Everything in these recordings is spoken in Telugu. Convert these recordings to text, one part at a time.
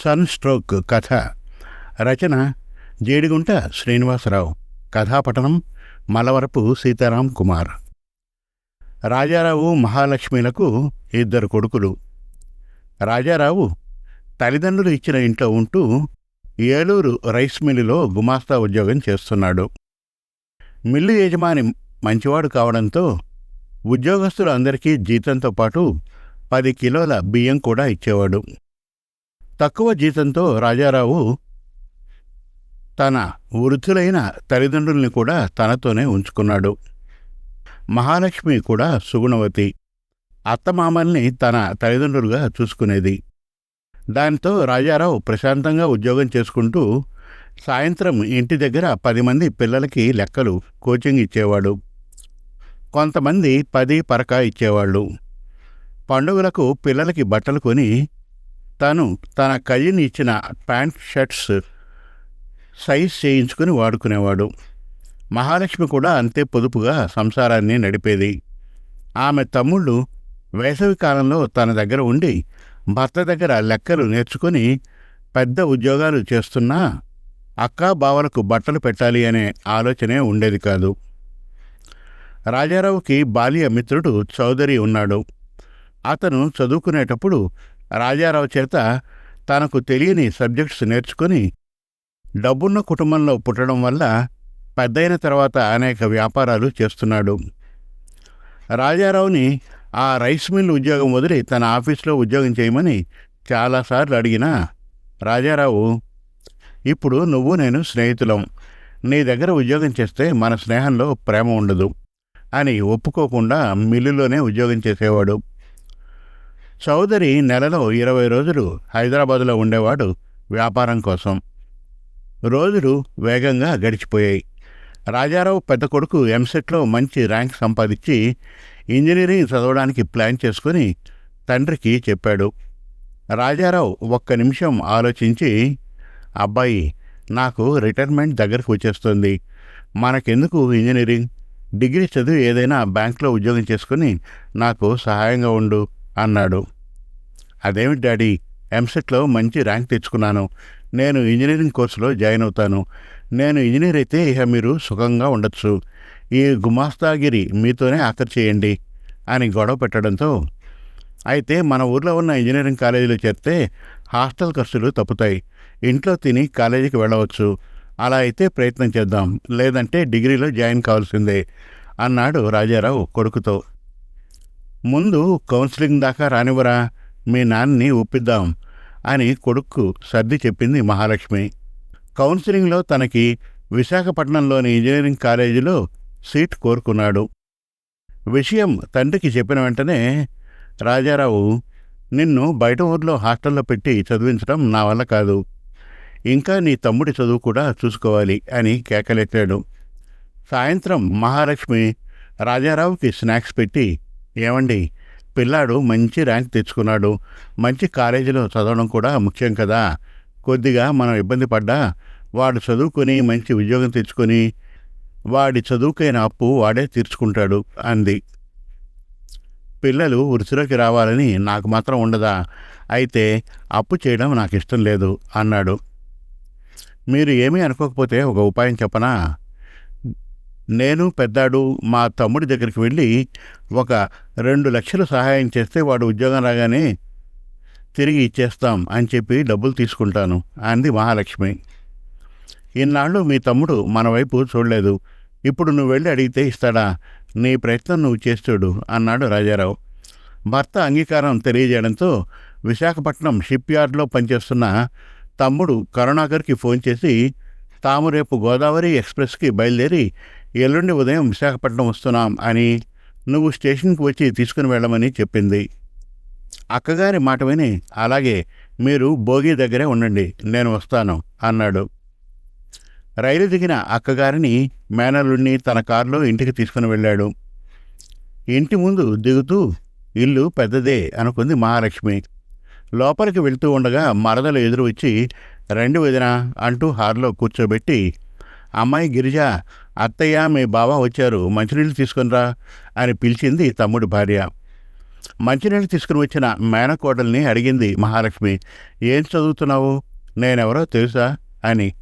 సన్ స్ట్రోక్ కథ. రచన జేడిగుంట శ్రీనివాసరావు. కథాపఠనం మలవరపు సీతారాం కుమార్. రాజారావు మహాలక్ష్మిలకు ఇద్దరు కొడుకులు. రాజారావు తల్లిదండ్రులు ఇచ్చిన ఇంట్లో ఉంటూ ఏలూరు రైస్ మిల్లులో గుమాస్తా ఉద్యోగం చేస్తున్నాడు. మిల్లు యజమాని మంచివాడు కావడంతో ఉద్యోగస్తులు అందరికీ జీతంతో పాటు పది కిలోల బియ్యం కూడా ఇచ్చేవాడు. తక్కువ జీతంతో రాజారావు తన వృద్ధులైన తల్లిదండ్రుల్ని కూడా తనతోనే ఉంచుకున్నాడు. మహాలక్ష్మి కూడా సుగుణవతి. అత్తమామల్ని తన తల్లిదండ్రులుగా చూసుకునేది. దాంతో రాజారావు ప్రశాంతంగా ఉద్యోగం చేసుకుంటూ సాయంత్రం ఇంటి దగ్గర పది మంది పిల్లలకి లెక్కలు కోచింగ్ ఇచ్చేవాడు. కొంతమంది పది పరక ఇచ్చేవాళ్ళు. పండుగలకు పిల్లలకి బట్టలు కొని తను తన కయ్యని ఇచ్చిన ప్యాంట్ షర్ట్స్ సైజ్ చేయించుకుని వాడుకునేవాడు. మహాలక్ష్మి కూడా అంతే పొదుపుగా సంసారాన్ని నడిపేది. ఆమె తమ్ముళ్ళు వేసవి కాలంలో తన దగ్గర ఉండి భర్త దగ్గర లెక్కలు నేర్చుకుని పెద్ద ఉద్యోగాలు చేస్తున్నా అక్కా బావలకు బట్టలు పెట్టాలి అనే ఆలోచనే ఉండేది కాదు. రాజారావుకి బాల్య మిత్రుడు చౌదరి ఉన్నాడు. అతను చదువుకునేటప్పుడు రాజారావు చేత తనకు తెలియని సబ్జెక్ట్స్ నేర్చుకుని డబ్బున్న కుటుంబంలో పుట్టడం వల్ల పెద్దయిన తర్వాత అనేక వ్యాపారాలు చేస్తున్నాడు. రాజారావుని ఆ రైస్ మిల్ ఉద్యోగం వదిలి తన ఆఫీస్లో ఉద్యోగం చేయమని చాలాసార్లు అడిగినా రాజారావు ఇప్పుడు నువ్వు నేను స్నేహితులం. నీ దగ్గర ఉద్యోగం చేస్తే మన స్నేహంలో ప్రేమ ఉండదు అని ఒప్పుకోకుండా మిల్లులోనే ఉద్యోగం చేసేవాడు. చౌదరి నెలలో ఇరవై రోజులు హైదరాబాదులో ఉండేవాడు వ్యాపారం కోసం. రోజులు వేగంగా గడిచిపోయాయి. రాజారావు పెద్ద కొడుకు ఎంసెట్లో మంచి ర్యాంక్ సంపాదించి ఇంజనీరింగ్ చదవడానికి ప్లాన్ చేసుకుని తండ్రికి చెప్పాడు. రాజారావు ఒక్క నిమిషం ఆలోచించి అబ్బాయి నాకు రిటైర్మెంట్ దగ్గరకు వచ్చేస్తుంది. మనకెందుకు ఇంజనీరింగ్? డిగ్రీ చదివి ఏదైనా బ్యాంక్లో ఉద్యోగం చేసుకుని నాకు సహాయంగా ఉండు. అన్నాడు. అదేమిటి డాడీ ఎంసెట్లో మంచి ర్యాంక్ తెచ్చుకున్నాను. నేను ఇంజనీరింగ్ కోర్సులో జాయిన్ అవుతాను. నేను ఇంజనీర్ అయితే ఇక మీరు సుఖంగా ఉండొచ్చు. ఈ గుమాస్తాగిరి మీతోనే ఆఖరి అని గొడవ పెట్టడంతో అయితే మన ఊర్లో ఉన్న ఇంజనీరింగ్ కాలేజీలో చేరితే హాస్టల్ ఖర్చులు తప్పుతాయి. ఇంట్లో తిని కాలేజీకి వెళ్ళవచ్చు. అలా అయితే ప్రయత్నం చేద్దాం. లేదంటే డిగ్రీలో జాయిన్ కావాల్సిందే అన్నాడు రాజారావు కొడుకుతో. ముందు కౌన్సిలింగ్ దాకా రానివ్వరా? మీ నాన్నని ఒప్పిద్దాం అని కొడుక్కు సర్ది చెప్పింది మహాలక్ష్మి. కౌన్సిలింగ్లో తనకి విశాఖపట్నంలోని ఇంజనీరింగ్ కాలేజీలో సీట్ కోరుకున్నాడు. విషయం తండ్రికి చెప్పిన వెంటనే రాజారావు నిన్ను బయట ఊర్లో హాస్టల్లో పెట్టి చదివించడం నా వల్ల కాదు. ఇంకా నీ తమ్ముడి చదువు కూడా చూసుకోవాలి అని కేకలెట్టాడు సాయంత్రం మహాలక్ష్మి రాజారావుకి స్నాక్స్ పెట్టి ఏమండి? పిల్లాడు మంచి ర్యాంక్ తెచ్చుకున్నాడు. మంచి కాలేజీలో చదవడం కూడా ముఖ్యం కదా. కొద్దిగా మనం ఇబ్బంది పడ్డా వాడు చదువుకొని మంచి ఉద్యోగం తెచ్చుకొని వాడి చదువుకైన అప్పు వాడే తీర్చుకుంటాడు అంది. పిల్లలు వృత్తిలోకి రావాలని నాకు మాత్రం ఉండదా? అయితే అప్పు చేయడం నాకు ఇష్టం లేదు అన్నాడు. మీరు ఏమీ అనుకోకపోతే ఒక ఉపాయం చెప్పనా? నేను పెద్దాడు మా తమ్ముడి దగ్గరికి వెళ్ళి ఒక రెండు లక్షలు సహాయం చేస్తే వాడు ఉద్యోగం రాగానే తిరిగి ఇచ్చేస్తాం అని చెప్పి డబ్బులు తీసుకుంటాను అంది మహాలక్ష్మి. ఇన్నాళ్ళు మీ తమ్ముడు మన వైపు చూడలేదు. ఇప్పుడు నువ్వు వెళ్ళి అడిగితే ఇస్తాడా? నీ ప్రయత్నం నువ్వు చేస్తుడు అన్నాడు రాజారావు. భర్త అంగీకారం తెలియజేయడంతో విశాఖపట్నం షిప్ యార్డ్లో పనిచేస్తున్న తమ్ముడు కరుణాకర్కి ఫోన్ చేసి తాము రేపు గోదావరి ఎక్స్ప్రెస్కి బయలుదేరి ఎల్లుండి ఉదయం విశాఖపట్నం వస్తున్నాం అని నువ్వు స్టేషన్కి వచ్చి తీసుకుని వెళ్ళమని చెప్పింది. అక్కగారి మాట విని అలాగే మీరు భోగి దగ్గరే ఉండండి నేను వస్తాను అన్నాడు. రైలు దిగిన అక్కగారిని మేనలుడిని తన కారులో ఇంటికి తీసుకుని వెళ్ళాడు. ఇంటి ముందు దిగుతూ ఇల్లు పెద్దదే అనుకుంది మహాలక్ష్మి. లోపలికి వెళ్తూ ఉండగా మరదలు ఎదురు వచ్చి రెండు వదిన అంటూ హార్లో కూర్చోబెట్టి అమ్మాయి గిరిజ అత్తయ్య మీ బావ వచ్చారు మంచినీళ్ళు తీసుకునిరా అని పిలిచింది తమ్ముడి భార్య. మంచినీళ్ళు తీసుకుని వచ్చిన మేనకోడల్ని అడిగింది మహాలక్ష్మి. ఏం చదువుతున్నావు? నేనెవరో తెలుసా? అని.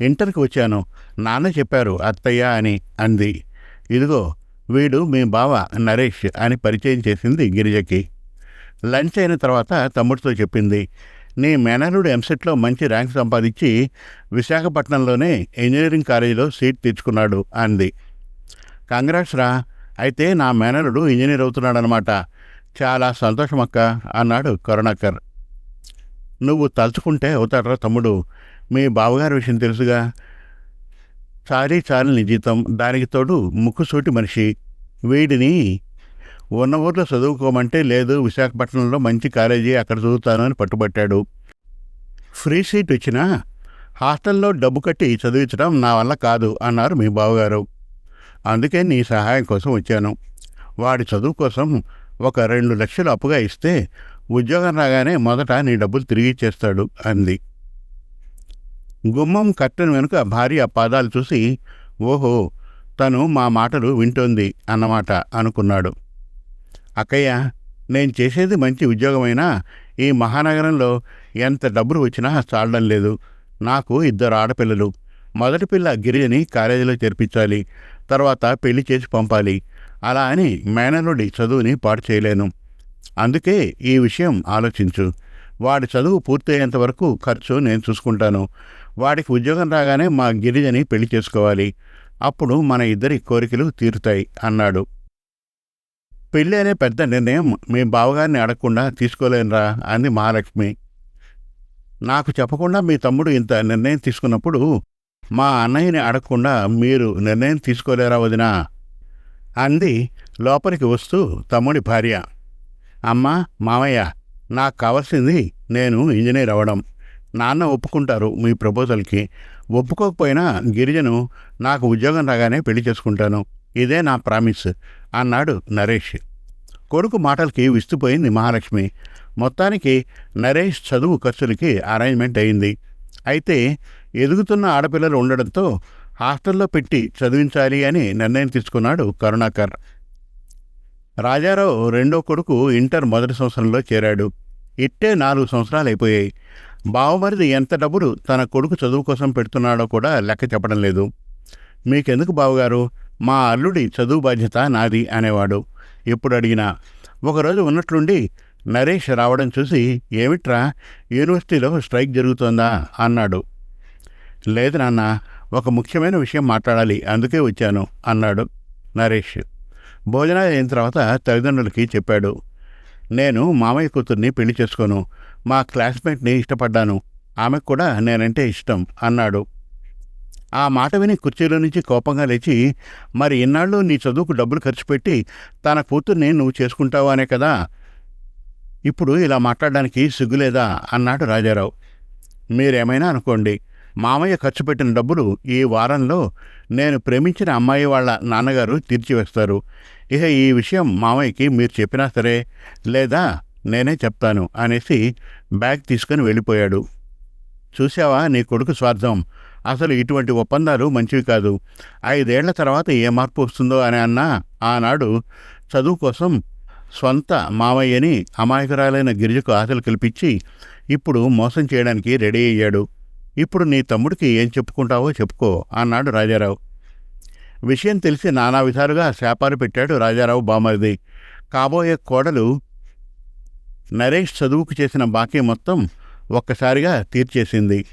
ఇంటర్కి వచ్చాను. నాన్న చెప్పారు అత్తయ్య అని అంది. ఇదిగో వీడు మీ బావ నరేష్ అని పరిచయం చేసింది గిరిజకి. లంచ్ అయిన తర్వాత తమ్ముడితో చెప్పింది. నీ మేనలుడు ఎంసెట్లో మంచి ర్యాంక్ సంపాదించి విశాఖపట్నంలోనే ఇంజనీరింగ్ కాలేజీలో సీట్ తెచ్చుకున్నాడు అంది. కంగ్రాట్స్ రా అయితే నా మేనలుడు ఇంజనీర్ అవుతున్నాడనమాట చాలా సంతోషం అక్క అన్నాడు కరుణాకర్. నువ్వు తలుచుకుంటే అవుతాడరా తమ్ముడు. మీ బావగారి విషయం తెలుసుగా. చాలీ చాలని జీతం. దానికి తోడు ముక్కుసూటి మనిషి. వీడిని ఉన్న ఊర్లో చదువుకోమంటే లేదు విశాఖపట్నంలో మంచి కాలేజీ అక్కడ చదువుతానని పట్టుబట్టాడు. ఫ్రీ సీట్ వచ్చినా హాస్టల్లో డబ్బు కట్టి చదివించడం నా వల్ల కాదు అన్నారు మీ బావగారు. అందుకే నీ సహాయం కోసం వచ్చాను. వాడి చదువు కోసం ఒక రెండు లక్షలు అప్పుగా ఇస్తే ఉద్యోగం రాగానే మొదట నీ డబ్బులు తిరిగి ఇచ్చేస్తాడు అంది. గుమ్మం కట్టెను వెనుక భార్య పాదాలు చూసి ఓహో తను మా మాటలు వింటోంది అన్నమాట అనుకున్నాడు. అక్కయ్య నేను చేసేది మంచి ఉద్యోగమైనా ఈ మహానగరంలో ఎంత డబ్బులు వచ్చినా చాలడం లేదు. నాకు ఇద్దరు ఆడపిల్లలు. మొదటి పిల్ల గిరిజని కాలేజీలో చేర్పించాలి. తర్వాత పెళ్ళి చేసి పంపాలి. అలా అని మేనల్లుడి చదువుని పాటు చేయలేను. అందుకే ఈ విషయం ఆలోచించు. వాడి చదువు పూర్తయ్యేంత వరకు ఖర్చు నేను చూసుకుంటాను. వాడికి ఉద్యోగం రాగానే మా గిరిజని పెళ్ళి చేసుకోవాలి. అప్పుడు మన ఇద్దరి కోరికలు తీరుతాయి అన్నాడు. పెళ్ళి అనే పెద్ద నిర్ణయం మీ బావగారిని అడగకుండా తీసుకోలేనురా అంది మహాలక్ష్మి. నాకు చెప్పకుండా మీ తమ్ముడు ఇంత నిర్ణయం తీసుకున్నప్పుడు మా అన్నయ్యని అడగకుండా మీరు నిర్ణయం తీసుకోలేరా వదినా? అంది లోపలికి వస్తూ తమ్ముడి భార్య. అమ్మా మామయ్య నాకు కావాల్సింది నేను ఇంజనీర్ అవ్వడం. నాన్న ఒప్పుకుంటారు మీ ప్రపోజల్కి. ఒప్పుకోకపోయినా గిరిజను నాకు ఉద్యోగం రాగానే పెళ్ళి చేసుకుంటాను. ఇదే నా ప్రామిస్ అన్నాడు నరేష్. కొడుకు మాటలకి విస్తుపోయింది మహాలక్ష్మి. మొత్తానికి నరేష్ చదువు ఖర్చులకి అరేంజ్మెంట్ అయింది. అయితే ఎదుగుతున్న ఆడపిల్లలు ఉండడంతో హాస్టల్లో పెట్టి చదివించాలి అని నిర్ణయం తీసుకున్నాడు కరుణాకర్. రాజారావు రెండో కొడుకు ఇంటర్ మొదటి సంవత్సరంలో చేరాడు. ఇట్టే నాలుగు సంవత్సరాలు అయిపోయాయి. బావమరిది ఎంత డబ్బులు తన కొడుకు చదువు కోసం పెడుతున్నాడో కూడా లెక్క చెప్పడం లేదు. మీకెందుకు బావగారు? మా అల్లుడి చదువు బాధ్యత నాది అనేవాడు. ఎప్పుడు అడిగినా ఒకరోజు ఉన్నట్లుండి నరేష్ రావడం చూసి ఏమిట్రా? యూనివర్సిటీలో స్ట్రైక్ జరుగుతోందా? అన్నాడు. లేదు నాన్న ఒక ముఖ్యమైన విషయం మాట్లాడాలి అందుకే వచ్చాను అన్నాడు నరేష్. భోజనాలు అయిన తర్వాత తల్లిదండ్రులకి చెప్పాడు. నేను మామయ్య కూతుర్ని పెళ్ళి చేసుకోను. మా క్లాస్మేట్ని ఇష్టపడ్డాను. ఆమెకు కూడా నేనంటే ఇష్టం అన్నాడు. ఆ మాట విని కుర్చీలో నుంచి కోపంగా లేచి మరి ఇన్నాళ్ళు నీ చదువుకు డబ్బులు ఖర్చు పెట్టి తన కూతుర్ని నువ్వు చేసుకుంటావు అనే కదా? ఇప్పుడు ఇలా మాట్లాడడానికి సిగ్గులేదా? అన్నాడు రాజారావు. మీరేమైనా అనుకోండి మామయ్య ఖర్చు పెట్టిన డబ్బులు ఈ వారంలో నేను ప్రేమించిన అమ్మాయి వాళ్ళ నాన్నగారు తీర్చివేస్తారు. ఇక ఈ విషయం మామయ్యకి మీరు చెప్పినా సరే లేదా నేనే చెప్తాను అనేసి బ్యాగ్ తీసుకుని వెళ్ళిపోయాడు. చూసావా నీ కొడుకు స్వార్థం? అసలు ఇటువంటి ఒప్పందాలు మంచివి కాదు. ఐదేళ్ళ తర్వాత ఏ మార్పు వస్తుందో అని అన్నా ఆనాడు చదువు కోసం స్వంత మామయ్యని అమాయకురాలైన గిరిజకు ఆశలు కల్పించి ఇప్పుడు మోసం చేయడానికి రెడీ అయ్యాడు. ఇప్పుడు నీ తమ్ముడికి ఏం చెప్పుకుంటావో చెప్పుకో అన్నాడు రాజారావు. విషయం తెలిసి నానా విధాలుగా శాపాలు పెట్టాడు రాజారావు బామరిది. కాబోయే కోడలు నరేష్ చదువుకు చేసిన బాకీ మొత్తం ఒక్కసారిగా తీర్చేసింది.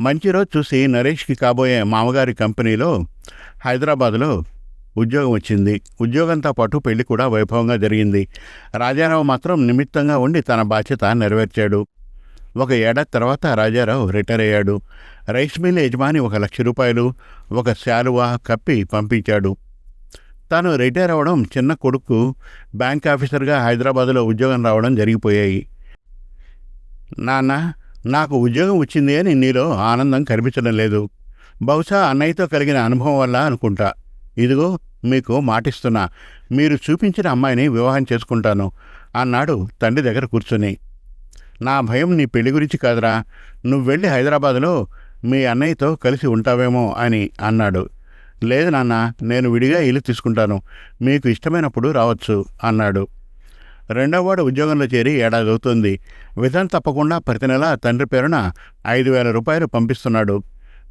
మంచి రోజు చూసి నరేష్కి కాబోయే మామగారి కంపెనీలో హైదరాబాద్లో ఉద్యోగం వచ్చింది. ఉద్యోగంతో పాటు పెళ్ళి కూడా వైభవంగా జరిగింది. రాజారావు మాత్రం నిమిత్తంగా ఉండి తన బాధ్యత నెరవేర్చాడు. ఒక ఏడాది తర్వాత రాజారావు రిటైర్ అయ్యాడు. రైస్ మిల్ యజమాని ఒక లక్ష రూపాయలు ఒక శాలువా కప్పి పంపించాడు. తాను రిటైర్ అవ్వడం చిన్న కొడుకు బ్యాంక్ ఆఫీసర్గా హైదరాబాద్లో ఉద్యోగం రావడం జరిగిపోయాయి. నాన్న నాకు ఉద్యోగం వచ్చింది అని నీలో ఆనందం కనిపించడం లేదు. బహుశా అన్నయ్యతో కలిగిన అనుభవం వల్ల అనుకుంటా. ఇదిగో మీకు మాటిస్తున్నా. మీరు చూపించిన అమ్మాయిని వివాహం చేసుకుంటాను అన్నాడు తండ్రి దగ్గర కూర్చొని. నా భయం నీ పెళ్ళి గురించి కాదురా. నువ్వు వెళ్ళి హైదరాబాదులో మీ అన్నయ్యతో కలిసి ఉంటావేమో అని అన్నాడు. లేదు నాన్న నేను విడిగా ఇల్లు తీసుకుంటాను. మీకు ఇష్టమైనప్పుడు రావచ్చు అన్నాడు. రెండోవాడు ఉద్యోగంలో చేరి ఏడాది అవుతుంది విధం తప్పకుండా ప్రతి నెల తండ్రి పేరున ఐదు వేల రూపాయలు పంపిస్తున్నాడు.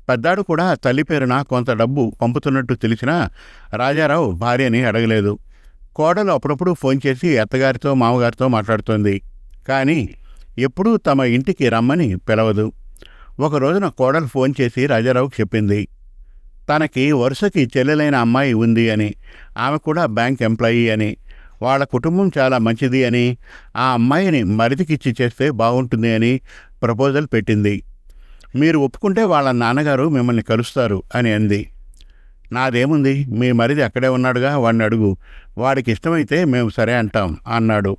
పెద్దాడు కూడా తల్లి పేరున కొంత డబ్బు పంపుతున్నట్టు తెలిసినా రాజారావు భార్యని అడగలేదు. కోడలు అప్పుడప్పుడు ఫోన్ చేసి అత్తగారితో మామగారితో మాట్లాడుతోంది. కానీ ఎప్పుడూ తమ ఇంటికి రమ్మని పిలవదు. ఒక రోజున కోడలు ఫోన్ చేసి రాజారావుకి చెప్పింది. తనకి వరుసకి చెల్లెలైన అమ్మాయి ఉంది అని. ఆమె కూడా బ్యాంక్ ఎంప్లాయీ అని. వాళ్ళ కుటుంబం చాలా మంచిది అని ఆ అమ్మాయిని మరిదికిచ్చి చేస్తే బాగుంటుంది అని ప్రపోజల్ పెట్టింది. మీరు ఒప్పుకుంటే వాళ్ళ నాన్నగారు మిమ్మల్ని కలుస్తారు అని అంది. నాదేముంది? మీ మరిది అక్కడే ఉన్నాడుగా? వాడిని అడుగు. వాడికి ఇష్టమైతే మేము సరే అంటాం అన్నాడు.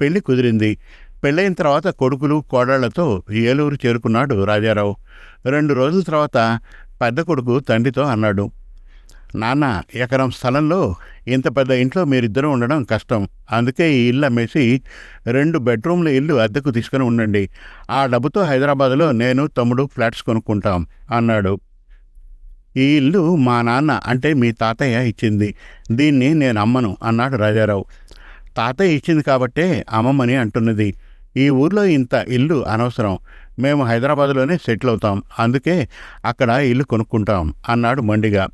పెళ్ళి కుదిరింది. పెళ్ళైన తర్వాత కొడుకులు కోడళ్ళతో ఏలూరు చేరుకున్నాడు రాజారావు. రెండు రోజుల తర్వాత పెద్ద కొడుకు తండ్రితో అన్నాడు. నాన్న ఎకరం స్థలంలో ఇంత పెద్ద ఇంట్లో మీరిద్దరూ ఉండడం కష్టం. అందుకే ఈ ఇల్లు అమ్మేసి రెండు బెడ్రూమ్ల ఇల్లు అద్దెకు తీసుకుని ఉండండి. ఆ డబ్బుతో హైదరాబాద్లో నేను తమ్ముడు ఫ్లాట్స్ కొనుక్కుంటాం అన్నాడు. ఈ ఇల్లు మా నాన్న అంటే మీ తాతయ్య ఇచ్చింది. దీన్ని నేను అమ్మను అన్నాడు రాజారావు. తాతయ్య ఇచ్చింది కాబట్టే అమ్మమ్మని అంటున్నది. ఈ ఊర్లో ఇంత ఇల్లు అనవసరం. మేము హైదరాబాద్లోనే సెటిల్ అవుతాం. అందుకే అక్కడ ఇల్లు కొనుక్కుంటాం అన్నాడు మండిగా.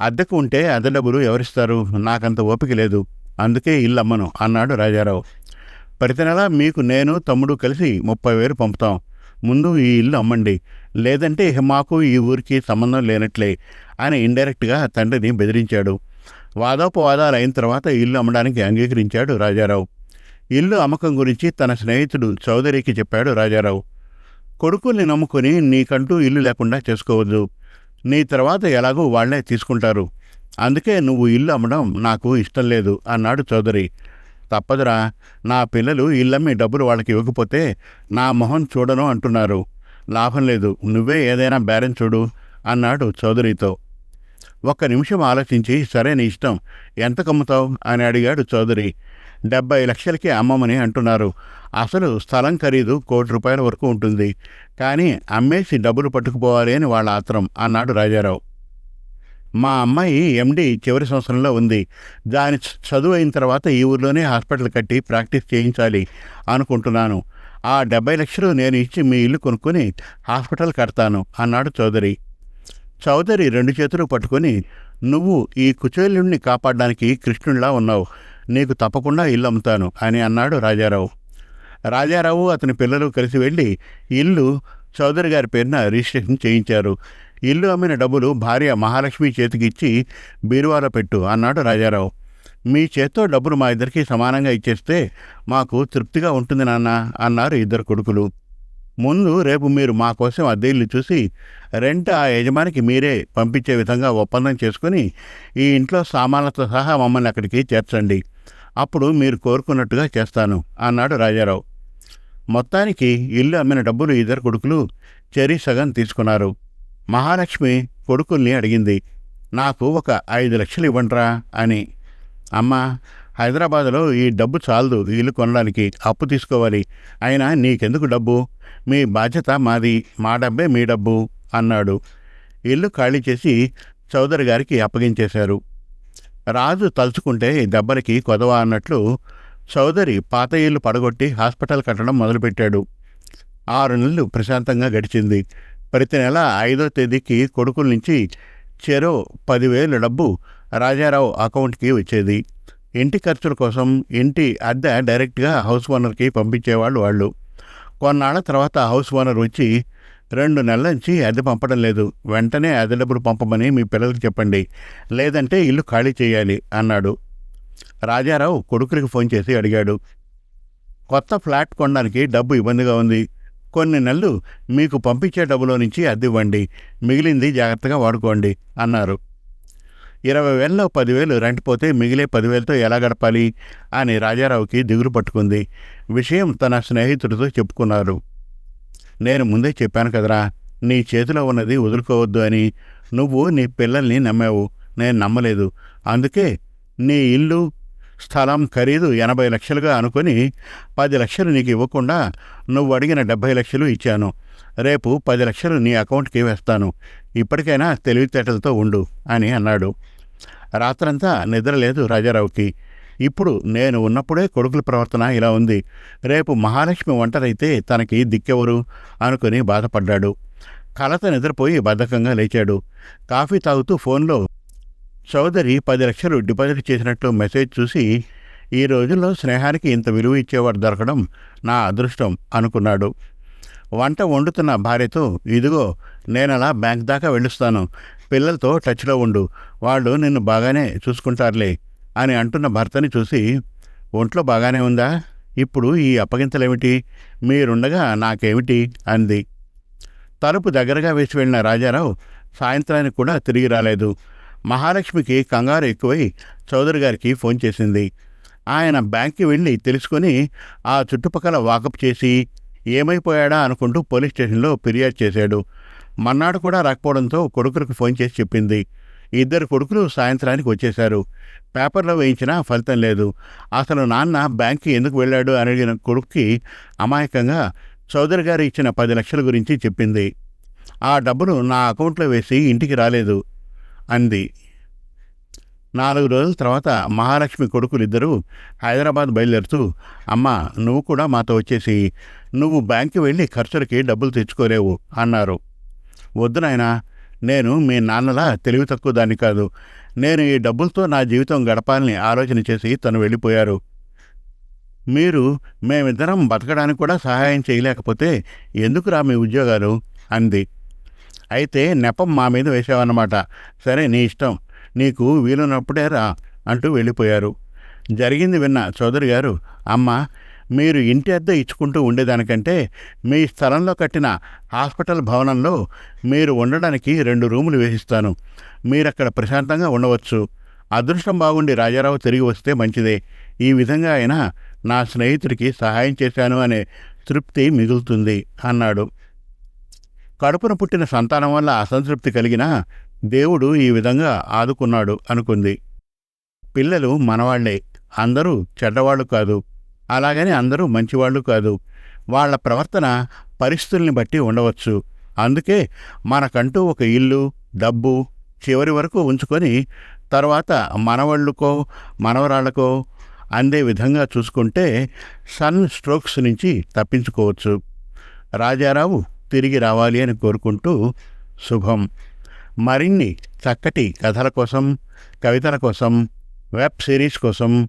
అద్దెకు ఉంటే అద్దె డబ్బులు ఎవరిస్తారు? నాకంత ఓపిక లేదు. అందుకే ఇల్లు అమ్మను అన్నాడు రాజారావు. ప్రతి నెల మీకు నేను తమ్ముడు కలిసి ముప్పై వేలు పంపుతాం. ముందు ఈ ఇల్లు అమ్మండి. లేదంటే మాకు ఈ ఊరికి సంబంధం లేనట్లే అని ఇండైరెక్ట్గా తండ్రిని బెదిరించాడు. వాదోపవాదాలు అయిన తర్వాత ఇల్లు అమ్మడానికి అంగీకరించాడు రాజారావు. ఇల్లు అమ్మకం గురించి తన స్నేహితుడు చౌదరికి చెప్పాడు రాజారావు. కొడుకుల్ని నమ్ముకొని నీకంటూ ఇల్లు లేకుండా చేసుకోవద్దు. నీ తర్వాత ఎలాగో వాళ్ళే తీసుకుంటారు. అందుకే నువ్వు ఇల్లు అమ్మడం నాకు ఇష్టం లేదు అన్నాడు చౌదరి. తప్పదురా నా పిల్లలు ఇల్లమ్మి డబ్బులు వాళ్ళకి ఇవ్వకపోతే నా మొహం చూడను అంటున్నారు. లాభం లేదు నువ్వే ఏదైనా బేరం చూడు అన్నాడు చౌదరితో. ఒక్క నిమిషం ఆలోచించి సరే నీ ఇష్టం ఎంత కమ్ముతావు? అని అడిగాడు చౌదరి. డెబ్బై లక్షలకే అమ్మమని అంటున్నారు. అసలు స్థలం ఖరీదు కోటి రూపాయల వరకు ఉంటుంది. కానీ అమ్మేసి డబ్బులు పట్టుకుపోవాలి అని వాళ్ళ ఆత్రం అన్నాడు రాజారావు. మా అమ్మాయి ఎండి చివరి సంవత్సరంలో ఉంది. దాని చదువు అయిన తర్వాత ఈ ఊర్లోనే హాస్పిటల్ కట్టి ప్రాక్టీస్ చేయించాలి అనుకుంటున్నాను. ఆ డెబ్బై లక్షలు నేను ఇచ్చి మీ ఇల్లు కొనుక్కొని హాస్పిటల్ కడతాను అన్నాడు చౌదరి. చౌదరి రెండు చేతులు పట్టుకొని నువ్వు ఈ కుచేలుణ్ణి కాపాడడానికి కృష్ణుడిలా ఉన్నావు. నీకు తప్పకుండా ఇల్లు అమ్ముతాను అని అన్నాడు రాజారావు. రాజారావు అతని పిల్లలు కలిసి వెళ్ళి ఇల్లు చౌదరి గారి పేరున రిజిస్ట్రేషన్ చేయించారు. ఇల్లు అమ్మిన డబ్బులు భార్య మహాలక్ష్మి చేతికి ఇచ్చి బీరువాలో పెట్టు అన్నాడు రాజారావు. మీ చేత్తో డబ్బులు మా ఇద్దరికి సమానంగా ఇచ్చేస్తే మాకు తృప్తిగా ఉంటుంది నాన్న అన్నారు ఇద్దరు కొడుకులు. ముందు రేపు మీరు మా కోసం అద్దె ఇల్లు చూసి రెంట్ ఆ యజమానికి మీరే పంపించే విధంగా ఒప్పందం చేసుకుని ఈ ఇంట్లో సామాన్లతో సహా మమ్మల్ని అక్కడికి చేర్చండి. అప్పుడు మీరు కోరుకున్నట్టుగా చేస్తాను అన్నాడు రాజారావు. మొత్తానికి ఇల్లు అమ్మిన డబ్బులు ఇద్దరు కొడుకులు చెరి సగం తీసుకున్నారు. మహాలక్ష్మి కొడుకుల్ని అడిగింది నాకు ఒక ఐదు లక్షలు ఇవ్వండిరా అని. అమ్మా హైదరాబాద్లో ఈ డబ్బు చాలదు ఇల్లు కొనడానికి అప్పు తీసుకోవాలి. అయినా నీకెందుకు డబ్బు? మీ బాధ్యత మాది మా డబ్బే మీ డబ్బు అన్నాడు. ఇల్లు ఖాళీ చేసి చౌదరి గారికి అప్పగించేశారు. రాజు తలుచుకుంటే ఈ దెబ్బలకి కొదవ అన్నట్లు చౌదరి పాత ఇల్లు పడగొట్టి హాస్పిటల్ కట్టడం మొదలుపెట్టాడు. ఆరు నెలలు ప్రశాంతంగా గడిచింది. ప్రతి నెల ఐదో తేదీకి కొడుకుల నుంచి చెరో పదివేలు డబ్బు రాజారావు అకౌంట్కి వచ్చేది. ఇంటి ఖర్చుల కోసం ఇంటి అద్దె డైరెక్ట్గా హౌస్ ఓనర్కి పంపించేవాళ్ళు వాళ్ళు. కొన్నాళ్ళ తర్వాత హౌస్ ఓనర్ వచ్చి రెండు నెలల నుంచి అద్దె పంపడం లేదు. వెంటనే అద్దె డబ్బులు పంపమని మీ పిల్లలకు చెప్పండి. లేదంటే ఇల్లు ఖాళీ చేయాలి అన్నాడు. రాజారావు కొడుకులకి ఫోన్ చేసి అడిగాడు. కొత్త ఫ్లాట్ కొనడానికి డబ్బు ఇబ్బందిగా ఉంది. కొన్ని నెలలు మీకు పంపించే డబ్బులో నుంచి అద్దె ఇవ్వండి. మిగిలింది జాగ్రత్తగా వాడుకోండి అన్నారు. ఇరవై వేలలో పదివేలు రెంట్ పోతే మిగిలే పదివేలతో ఎలా గడపాలి అని రాజారావుకి దిగులు పట్టుకుంది. విషయం తన స్నేహితుడితో చెప్పుకున్నారు. నేను ముందే చెప్పాను కదరా నీ చేతిలో ఉన్నది వదులుకోవద్దు అని. నువ్వు నీ పిల్లల్ని నమ్మావు. నేను నమ్మలేదు. అందుకే నీ ఇల్లు స్థలం ఖరీదు ఎనభై లక్షలుగా అనుకొని పది లక్షలు నీకు ఇవ్వకుండా నువ్వు అడిగిన డెబ్భై లక్షలు ఇచ్చాను. రేపు పది లక్షలు నీ అకౌంట్కి వేస్తాను. ఇప్పటికైనా తెలివితేటలతో ఉండు అని అన్నాడు. రాత్రంతా నిద్ర లేదు రాజారావుకి. ఇప్పుడు నేను ఉన్నప్పుడే కొడుకుల ప్రవర్తన ఇలా ఉంది. రేపు మహాలక్ష్మి ఒంటరైతే తనకి దిక్కెవరు? అనుకుని బాధపడ్డాడు. కలత నిద్రపోయి బద్ధకంగా లేచాడు. కాఫీ తాగుతూ ఫోన్లో చౌదరి పది లక్షలు డిపాజిట్ చేసినట్లు మెసేజ్ చూసి ఈ రోజుల్లో స్నేహానికి ఇంత విలువ ఇచ్చేవాడు దొరకడం నా అదృష్టం అనుకున్నాడు. వంట వండుతున్న భార్యతో ఇదిగో నేను అలా బ్యాంక్ దాకా వెళ్ళొస్తాను. పిల్లలతో టచ్లో ఉండు. వాళ్ళు నిన్ను బాగానే చూసుకుంటారులే. అని అంటున్న భర్తని చూసి ఒంట్లో బాగానే ఉందా? ఇప్పుడు ఈ అప్పగింతలేమిటి? మీరుండగా నాకేమిటి? అంది. తలుపు దగ్గరగా వేసి వెళ్ళిన రాజారావు సాయంత్రానికి కూడా తిరిగి రాలేదు. మహాలక్ష్మికి కంగారు ఎక్కువై చౌదరి గారికి ఫోన్ చేసింది. ఆయన బ్యాంక్కి వెళ్ళి తెలుసుకొని ఆ చుట్టుపక్కల వాకప్ చేసి ఏమైపోయాడా? అనుకుంటూ పోలీస్ స్టేషన్లో ఫిర్యాదు చేశాడు. మన్నాడు కూడా రాకపోవడంతో కొడుకులకు ఫోన్ చేసి చెప్పింది. ఇద్దరు కొడుకులు సాయంత్రానికి వచ్చేశారు. పేపర్లో వేయించినా ఫలితం లేదు. అసలు నాన్న బ్యాంక్కి ఎందుకు వెళ్ళాడు అని అడిగిన కొడుక్కి అమాయకంగా చౌదరి గారు ఇచ్చిన పది లక్షల గురించి చెప్పింది. ఆ డబ్బును నా అకౌంట్లో వేసి ఇంటికి రాలేదు అంది. నాలుగు రోజుల తర్వాత మహాలక్ష్మి కొడుకులిద్దరూ హైదరాబాద్ బయలుదేరుతూ అమ్మా నువ్వు కూడా మాతో వచ్చేసి నువ్వు బ్యాంక్కి వెళ్ళి ఖర్చులకి డబ్బులు తెచ్చుకోలేవు అన్నారు. వద్దు నాయనా నేను మీ నాన్నలా తెలివి తక్కువ దాన్ని కాదు. నేను ఈ డబ్బులతో నా జీవితం గడపాలని ఆలోచన చేసి తను వెళ్ళిపోయారు. మీరు మేమిద్దరం బతకడానికి కూడా సహాయం చేయలేకపోతే ఎందుకురా మీ ఉద్యోగాలు? అంది. అయితే నెపం మా మీద వేసావన్నమాట. సరే నీ ఇష్టం. నీకు వీలున్నప్పుడే రా అంటూ వెళ్ళిపోయారు. జరిగింది విన్న చౌదరి గారు అమ్మ మీరు ఇంటి అద్దె ఇచ్చుకుంటూ ఉండేదానికంటే మీ స్థలంలో కట్టిన హాస్పిటల్ భవనంలో మీరు ఉండడానికి రెండు రూములు వేసిస్తాను. మీరక్కడ ప్రశాంతంగా ఉండవచ్చు. అదృష్టం బాగుండి రాజారావు తిరిగి వస్తే మంచిదే. ఈ విధంగా అయినా నా స్నేహితుడికి సహాయం చేశాను అనే తృప్తి మిగులుతుంది అన్నాడు. కడుపున పుట్టిన సంతానం వల్ల అసంతృప్తి కలిగినా దేవుడు ఈ విధంగా ఆదుకున్నాడు అనుకుంది. పిల్లలు మనవాళ్ళే. అందరూ చెడ్డవాళ్ళు కాదు. అలాగని అందరూ మంచివాళ్ళు కాదు. వాళ్ళ ప్రవర్తన పరిస్థితుల్ని బట్టి ఉండవచ్చు. అందుకే మనకంటూ ఒక ఇల్లు డబ్బు చివరి వరకు ఉంచుకొని తర్వాత మనవాళ్ళకో మనవరాళ్ళకో అందే విధంగా చూసుకుంటే సన్ స్ట్రోక్స్ నుంచి తప్పించుకోవచ్చు. రాజారావు తిరిగి రావాలి అని కోరుకుంటూ శుభం. మరిన్ని చక్కటి కథల కోసం కవితల కోసం వెబ్ సిరీస్ కోసం